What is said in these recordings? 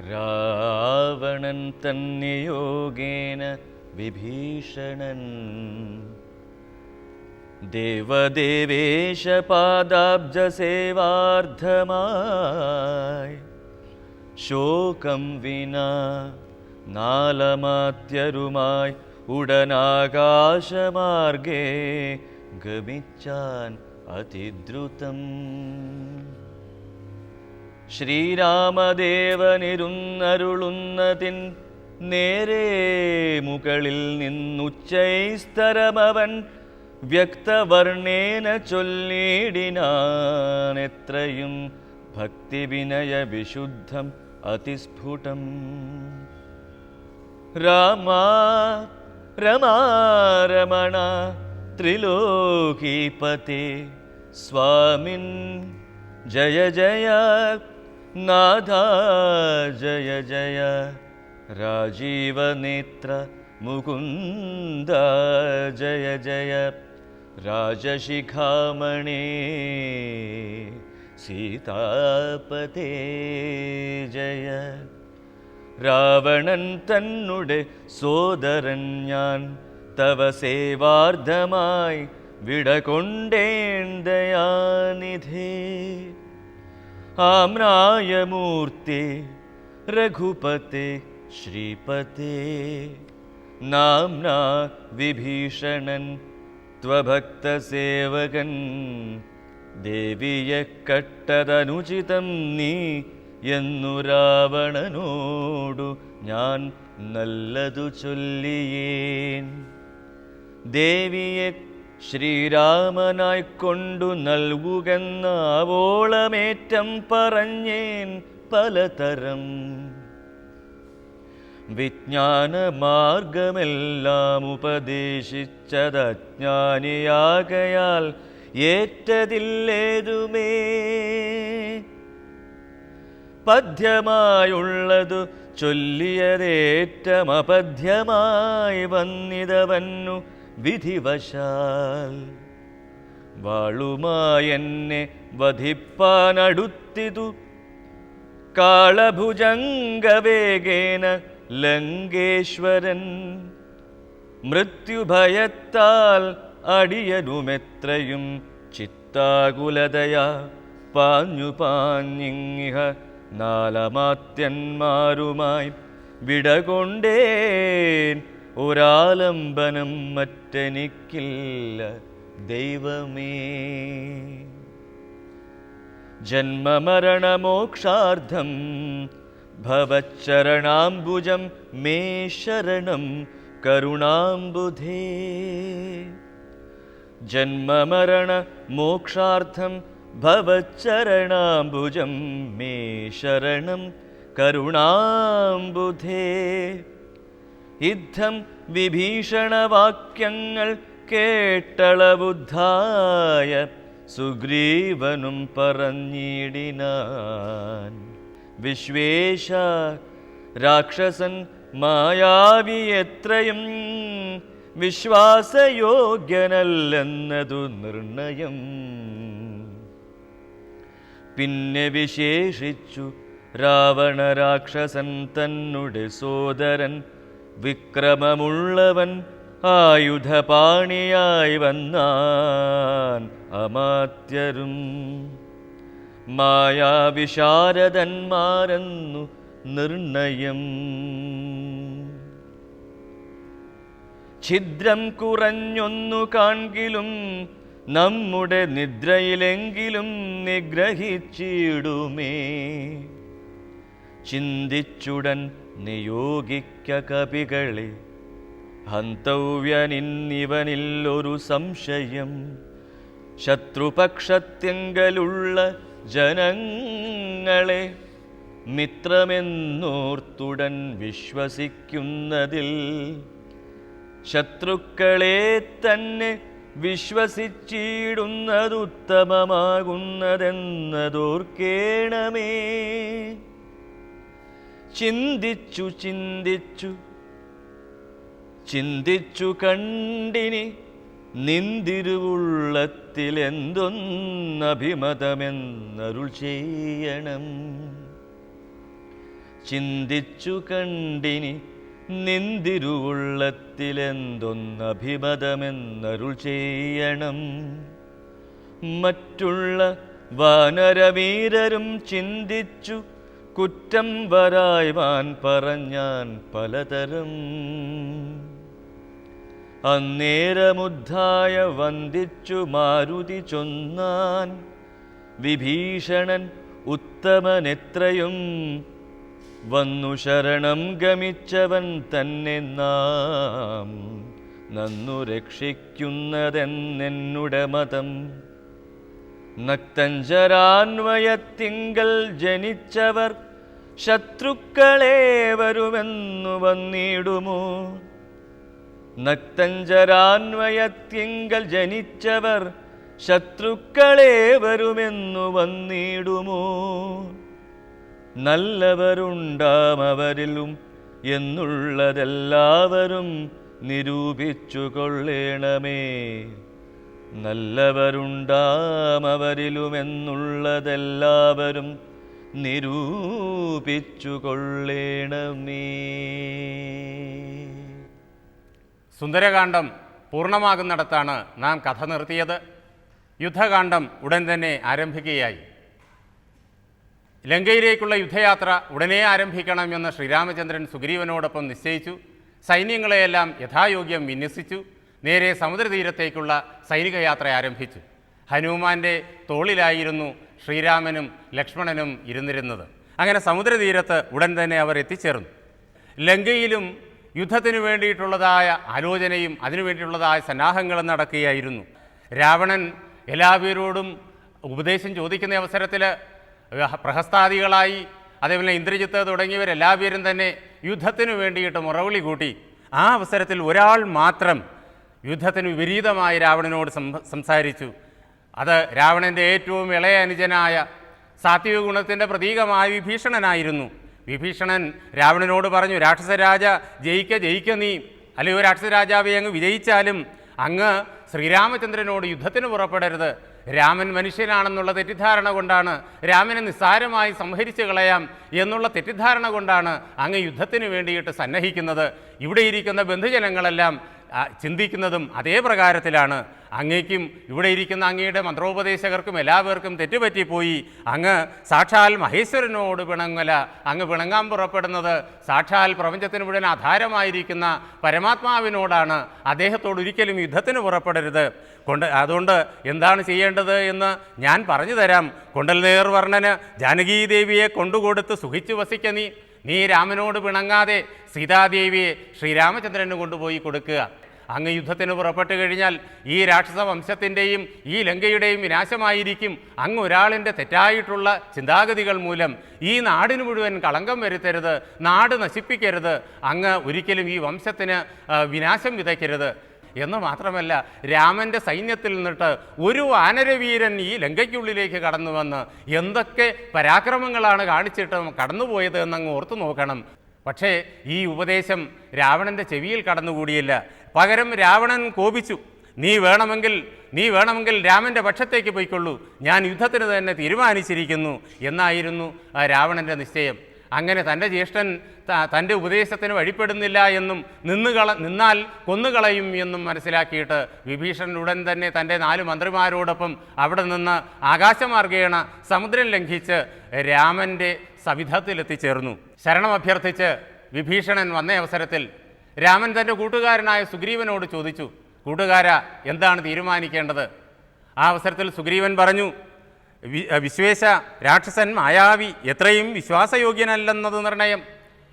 रावणन् तन्नियोगेन विभीषणन्। देवदेवेशपादाब्जसेवार्धमाय शोकं विना नालमात्यरुमाय उडनाकाशमार्गे गमिच्छान् अतिद्रुतम्। ശ്രീരാമദേവനിരുന്നരുളുന്നതിൻ നേരെ മുകളിൽ നിന്നുച്ചൈസ്തരമവൻ വ്യക്തവർണ്ണേന ചൊല്ലിടിനാൻ എത്രയും ഭക്തിവിനയ വിശുദ്ധം അതിസ്ഫുടം രാമ രമാരമണ ത്രിലോകീപതി സ്വാമിൻ नाधा जय जय। राजीवनेत्र मुकुन्द जय जय। राजशिखामणे सीतापते जय। रावणन् तनु सोदरन्यान् तव सेवार्धमाय विडकुण्डेन्दयानिधि। സേവാർദ്ധമായി വിടകൊണ്ടേണ്ടയാനിധേ ആമ്നായമൂർത്തി രഘുപത്തെ ശ്രീപതേ നാംന വിഭീഷണൻ ത്വഭക്തസേവകൻ ദേവിയെ കട്ടതനുചിതം നീ എന്നു രാവണനോടു ഞാൻ നല്ലതു ചൊല്ലിയേൻ ദേവിയെ ശ്രീരാമനായി കൊണ്ടു നൽകുകെന്ന ആവോളമേറ്റം പറഞ്ഞേൻ പലതരം. വിജ്ഞാന മാർഗമെല്ലാം ഉപദേശിച്ചതജ്ഞാനിയാകയാൽ ഏറ്റതില്ലേതുമേ പദ്യമായുള്ളതു ചൊല്ലിയതേറ്റമപദ്യമായി വന്നിതവന്നു വിധിവശാൽ വാളുമായെന്നെ വധിപ്പാനടുത്തിതു. കാളഭുജംഗവേഗേന ലങ്കേശ്വരൻ മൃത്യുഭയത്താൽ അടിയനുമെത്രയും ചിത്താകുലതയാ പാഞ്ഞു പാഞ്ഞിങ്ങിഹ നാലമാത്യന്മാരുമായി വിടകൊണ്ടേൻ ഒരാലംബനം മറ്റെനിക്കില്ല ദൈവമേ ജന്മമരണമോക്ഷാർത്ഥം ഭവച്ചരണാംബുജം മേ ശരണം കരുണാംബുധേ ജന്മമരണ മോക്ഷാർത്ഥം ഭവച്ചരണാംബുജം മേ ശരണം കരുണാംബുധേ യുദ്ധം വിഭീഷണവാക്യങ്ങൾ കേട്ടളബുദ്ധായ സുഗ്രീവനും പറഞ്ഞിടിനാൻ. വിശ്വേശ രാക്ഷസൻ മായാവി എത്രയും വിശ്വാസയോഗ്യനല്ലെന്നതു നിർണയം. പിന്നെ വിശേഷിച്ചു രാവണ രാക്ഷസൻ തന്നുടെ സോദരൻ വിക്രമമുള്ളവൻ ആയുധപാണിയായി വന്നാൻ അമാത്യരും. മായാവിശാരദന്മാരെന്നു നിർണയം. ഛിദ്രം കുറഞ്ഞൊന്നു കാൺകിലും നമ്മുടെ നിദ്രയിലെങ്കിലും നിഗ്രഹിച്ചിടുമേ. ചിന്തിച്ചുടൻ നിയോഗിക്ക കവികളെ ഹന്തവ്യനിന്നിവനില്ലൊരു സംശയം. ശത്രുപക്ഷത്യങ്കലുള്ള ജനങ്ങളെ മിത്രമെന്നോർത്തുടൻ വിശ്വസിക്കുന്നതിൽ ശത്രുക്കളെ തന്നെ വിശ്വസിച്ചിടുന്നതുത്തമമാകുന്നതെന്നതോർക്കേണമേ. ചിന്തിച്ചു ചിന്തിച്ചു. ചിന്തിച്ചു കണ്ടിനി നിന്തിരുവുള്ളത്തിലെന്തൊന്നഭിമതമെന്നരുൾ ചെയ്യണം. ചിന്തിച്ചു കണ്ടിനി നിന്തിരുവുള്ളത്തിലെന്തൊന്നഭിമതമെന്നരുൾ ചെയ്യണം. മറ്റുള്ള വാനരവീരരും ചിന്തിച്ചു കുറ്റം വരായ്വാൻ പറഞ്ഞാൻ പലതരം. അന്നേരമുദ്ധായ വന്ദിച്ചു മാരുതി ചൊന്നാൻ വിഭീഷണൻ ഉത്തമനെത്രയും വന്നു ശരണം ഗമിച്ചവൻ തന്നെ നാം. നന്നു രക്ഷിക്കുന്നതെന്നെന്നുടെ മതം. നക്തഞ്ചരാന്വയത്തിങ്കൽ ജനിച്ചവർ ശത്രുക്കളെ വരുമെന്നു വന്നിടുമോ? നക്തഞ്ചരാന്വയത്തിങ്കൽ ജനിച്ചവർ ശത്രുക്കളെ വരുമെന്നു വന്നിടുമോ? നല്ലവരുണ്ടാം അവരിലും എന്നുള്ളതെല്ലാവരും നിരൂപിച്ചു കൊള്ളേണമേ നല്ലവരുണ്ടാം അവരിലും എന്നുള്ളതെല്ലാവരും നിരൂപിച്ചു കൊള്ളേണമേ സുന്ദരകാന്ഡം പൂർണമാകുന്നിടത്താണ് നാം കഥ നിർത്തിയത്. യുദ്ധകാന്ഡം ഉടൻ തന്നെ ആരംഭിക്കുകയായി. ലങ്കയിലേക്കുള്ള യുദ്ധയാത്ര ഉടനെ ആരംഭിക്കണമെന്ന് ശ്രീരാമചന്ദ്രൻ സുഗ്രീവനോടൊപ്പം നിശ്ചയിച്ചു. സൈന്യങ്ങളെയെല്ലാം യഥായോഗ്യം വിന്യസിച്ചു. നേരെ സമുദ്രതീരത്തേക്കുള്ള സൈനിക യാത്ര ആരംഭിച്ചു. ഹനുമാന്റെ തോളിലായിരുന്നു ശ്രീരാമനും ലക്ഷ്മണനും ഇരുന്നിരുന്നത്. അങ്ങനെ സമുദ്രതീരത്ത് ഉടൻ തന്നെ അവർ എത്തിച്ചേർന്നു. ലങ്കയിലും യുദ്ധത്തിന് വേണ്ടിയിട്ടുള്ളതായ ആലോചനയും അതിനു വേണ്ടിയിട്ടുള്ളതായ സന്നാഹങ്ങളും നടക്കുകയായിരുന്നു. രാവണൻ എല്ലാവരോടും ഉപദേശം ചോദിക്കുന്ന അവസരത്തിൽ പ്രഹസ്താദികളായി അതേപോലെ ഇന്ദ്രജിത്ത് തുടങ്ങിയവരെല്ലാവരും തന്നെ യുദ്ധത്തിനു വേണ്ടിയിട്ട് മുറവിളി കൂട്ടി. ആ അവസരത്തിൽ ഒരാൾ മാത്രം യുദ്ധത്തിന് വിപരീതമായി രാവണനോട് സംസാരിച്ചു. അത് രാവണന്റെ ഏറ്റവും ഇളയ അനുജനായ സാത്വിക ഗുണത്തിന്റെ പ്രതീകമായ വിഭീഷണനായിരുന്നു. വിഭീഷണൻ രാവണനോട് പറഞ്ഞു രാക്ഷസരാജ ജയിക്ക ജയിക്ക നീ. അല്ലയോ രാക്ഷസരാജാവെ അങ്ങ് വിജയിച്ചാലും അങ്ങ് ശ്രീരാമചന്ദ്രനോട് യുദ്ധത്തിന് പുറപ്പെടരുത്. രാമൻ മനുഷ്യനാണെന്നുള്ള തെറ്റിദ്ധാരണ കൊണ്ടാണ് രാമനെ നിസ്സാരമായി സംഹരിച്ചു കളയാം എന്നുള്ള തെറ്റിദ്ധാരണ കൊണ്ടാണ് അങ്ങ് യുദ്ധത്തിന് വേണ്ടിയിട്ട് സന്നഹിക്കുന്നത്. ഇവിടെ ഇരിക്കുന്ന ബന്ധുജനങ്ങളെല്ലാം ചിന്തിക്കുന്നതും അതേ പ്രകാരത്തിലാണ്. അങ്ങേക്കും ഇവിടെ ഇരിക്കുന്ന അങ്ങയുടെ മന്ത്രോപദേശകർക്കും എല്ലാവർക്കും തെറ്റുപറ്റിപ്പോയി അങ്ങ് സാക്ഷാൽ മഹേശ്വരനോട് പിണങ്ങല. അങ്ങ് പിണങ്ങാൻ പുറപ്പെടുന്നത് സാക്ഷാൽ പ്രപഞ്ചത്തിന് മുഴുവൻ ആധാരമായിരിക്കുന്ന പരമാത്മാവിനോടാണ്. അദ്ദേഹത്തോട് ഒരിക്കലും യുദ്ധത്തിന് പുറപ്പെടരുത്. കൊണ്ട് അതുകൊണ്ട് എന്താണ് ചെയ്യേണ്ടത് എന്ന് ഞാൻ പറഞ്ഞു തരാം. കൊണ്ടൽ നേർവർണന് ജാനകീദേവിയെ കൊണ്ടുകൊടുത്ത് സുഖിച്ചു വസിക്ക നീ. നീ രാമനോട് പിണങ്ങാതെ സീതാദേവിയെ ശ്രീരാമചന്ദ്രന് കൊണ്ടുപോയി കൊടുക്കുക. അങ്ങ് യുദ്ധത്തിന് പുറപ്പെട്ടു കഴിഞ്ഞാൽ ഈ രാക്ഷസ വംശത്തിന്റെയും ഈ ലങ്കയുടെയും വിനാശമായിരിക്കും. അങ്ങ് ഒരാളിന്റെ തെറ്റായിട്ടുള്ള ചിന്താഗതികൾ മൂലം ഈ നാടിന് മുഴുവൻ കളങ്കം വരുത്തരുത് നാട് നശിപ്പിക്കരുത്. അങ്ങ് ഒരിക്കലും ഈ വംശത്തിന് വിനാശം വിതയ്ക്കരുത്. എന്ന് മാത്രമല്ല രാമന്റെ സൈന്യത്തിൽ നിന്നിട്ട് ഒരു വാനരവീരൻ ഈ ലങ്കയ്ക്കുള്ളിലേക്ക് കടന്നു വന്ന് എന്തൊക്കെ പരാക്രമങ്ങളാണ് കാണിച്ചിട്ട് കടന്നുപോയത് എന്നങ്ങ് ഓർത്തു നോക്കണം. പക്ഷേ ഈ ഉപദേശം രാവണന്റെ ചെവിയിൽ കടന്നുകൂടിയില്ല. പകരം രാവണൻ കോപിച്ചു നീ വേണമെങ്കിൽ നീ വേണമെങ്കിൽ രാമന്റെ പക്ഷത്തേക്ക് പോയിക്കൊള്ളൂ. ഞാൻ യുദ്ധത്തിന് തന്നെ തീരുമാനിച്ചിരിക്കുന്നു എന്നായിരുന്നു ആ രാവണന്റെ നിശ്ചയം. അങ്ങനെ തന്റെ ജ്യേഷ്ഠൻ തന്റെ ഉപദേശത്തിന് വഴിപ്പെടുന്നില്ല എന്നും നിന്നുകള നിന്നാൽ കൊന്നുകളയും എന്നും മനസ്സിലാക്കിയിട്ട് വിഭീഷണൻ ഉടൻ തന്നെ തന്റെ നാല് മന്ത്രിമാരോടൊപ്പം അവിടെ നിന്ന് ആകാശമാർഗേണ സമുദ്രം ലംഘിച്ച് രാമന്റെ സവിധത്തിലെത്തിച്ചേർന്നു. ശരണം അഭ്യർത്ഥിച്ച് വിഭീഷണൻ വന്ന അവസരത്തിൽ രാമൻ തന്റെ കൂട്ടുകാരനായ സുഗ്രീവനോട് ചോദിച്ചു കൂട്ടുകാര എന്താണ് തീരുമാനിക്കേണ്ടത്? ആ അവസരത്തിൽ സുഗ്രീവൻ പറഞ്ഞു വിശ്വേശ രാക്ഷസൻ മായാവി എത്രയും വിശ്വാസയോഗ്യനല്ലെന്നത് നിർണയം.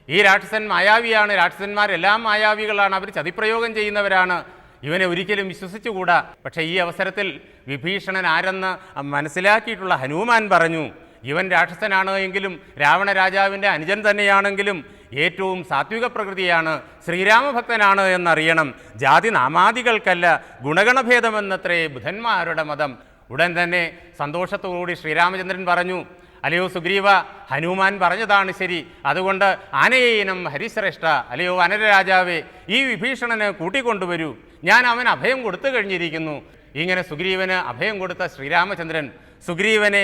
ഈ രാക്ഷസൻ മായാവിയാണ്. രാക്ഷസന്മാരെല്ലാം മായാവികളാണ്. അവർ ചതിപ്രയോഗം ചെയ്യുന്നവരാണ്. ഇവനെ ഒരിക്കലും വിശ്വസിച്ചുകൂടാ. പക്ഷേ ഈ അവസരത്തിൽ വിഭീഷണൻ ആരെന്ന് മനസ്സിലാക്കിയിട്ടുള്ള ഹനുമാൻ പറഞ്ഞു ഇവൻ രാക്ഷസനാണ് എങ്കിലും രാവണ രാജാവിന്റെ അനുജൻ തന്നെയാണെങ്കിലും ഏറ്റവും സാത്വിക പ്രകൃതിയാണ് ശ്രീരാമഭക്തനാണ് എന്നറിയണം. ജാതി നാമാദികൾക്കല്ല ഗുണഗണഭേദമെന്നത്രേ ബുധന്മാരുടെ മതം. ഉടൻ തന്നെ സന്തോഷത്തോടുകൂടി ശ്രീരാമചന്ദ്രൻ പറഞ്ഞു അല്ലയോ സുഗ്രീവ ഹനുമാൻ പറഞ്ഞതാണ് ശരി. അതുകൊണ്ട് ആനയേനം ഹരിശ്രേഷ്ഠ അല്ലയോ വനരരാജാവേ ഈ വിഭീഷണന് കൂട്ടിക്കൊണ്ടുവരൂ. ഞാൻ അവൻ അഭയം കൊടുത്തു കഴിഞ്ഞിരിക്കുന്നു. ഇങ്ങനെ സുഗ്രീവന് അഭയം കൊടുത്ത ശ്രീരാമചന്ദ്രൻ സുഗ്രീവനെ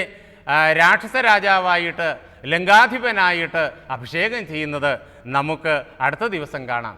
രാക്ഷസ രാജാവായിട്ട് ലങ്കാധിപനായിട്ട് അഭിഷേകം ചെയ്യുന്നത് നമുക്ക് അടുത്ത ദിവസം കാണാം.